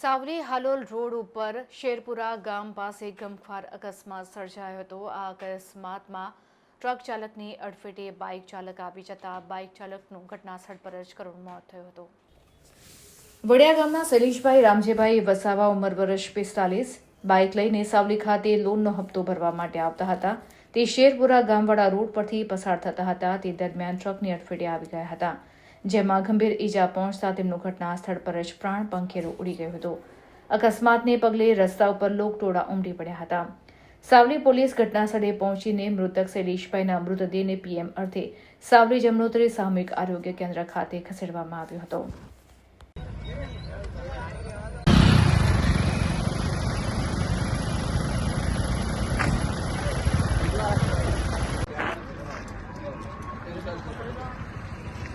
Savli Halol road ઉપર શેરપુરા ગામ પાસે ગમખ્વાર અકસ્માત સર્જાયો હતો. આ અકસ્માતમાં ટ્રક ચાલકની અડફેટે બાઇક ચાલક આવી જતા બાઇક ચાલકનું ઘટનાસ્થળ પર જ કરુણ મોત થયું હતું. વડિયા ગામના શૈલેષભાઈ, રામજીભાઈ વસાવા ઉંમર વર્ષ પિસ્તાલીસ. બાઇક લઈને સાવલી ખાતે લોનનો હપ્તો ભરવા માટે આવતા હતા. તે શેરપુરા ગામવાળા રોડ પરથી પસાર થતા હતા. તે દરમિયાન ટ્રકની અડફેટે આવી ગયા હતા. જેમાં ગંભીર ઈજા પહોંચતા તેમનું ઘટના સ્થળ પર જ પ્રાણ પંખેરો ઉડી ગયો હતો. અકસ્માતને પગલે રસ્તા ઉપર લોકટોળા ઉમટી પડ્યા હતા. સાવલી પોલીસ ઘટનાસ્થળે પહોંચીને મૃતક શૈલેષભાઈના મૃતદેહને પીએમ અર્થે સાવલી જમનોત્રી સામૂહિક આરોગ્ય કેન્દ્ર ખાતે ખસેડવામાં આવ્યો હતો.